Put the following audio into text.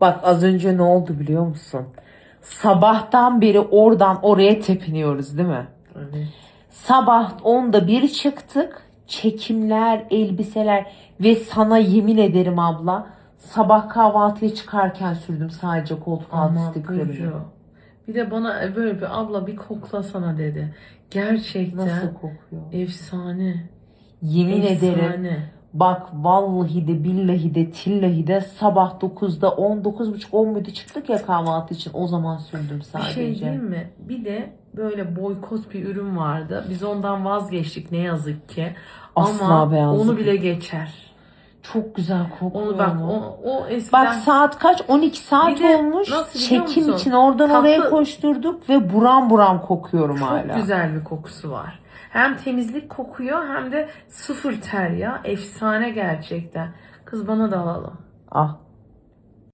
Bak az önce ne oldu biliyor musun? Sabahtan beri oradan oraya tepiniyoruz değil mi? Evet. Sabah 10'da bir çıktık. Çekimler, elbiseler ve sana yemin ederim abla sabah kahvaltıya çıkarken sürdüm sadece koltuk altı Ama stikerimi. Burcu. Bir de bana böyle bir abla bir koklasana dedi. Gerçekten Nasıl kokuyor? efsane. Yemin ederim efsane. Bak vallahi de billahi de tillahi de sabah 9'da 19.30 10 muydu çıktık ya kahvaltı için o zaman sürdüm Bir sadece. şey diyeyim mi? Bir de böyle boykot bir ürün vardı. Biz ondan vazgeçtik ne yazık ki. Asla Ama beyazlık onu bile geçer. Çok güzel kokuyor. Onu bak o, o eskiden Bak saat kaç? 12 saat Bir de olmuş. nasıl biliyor Çekim musun? için oradan Tatlı- oraya koşturduk ve buram buram kokuyorum çok hala. güzel bir kokusu var. Hem temizlik kokuyor hem de sıfır ter ya. Efsane gerçekten. Kız bana da alalım. Ah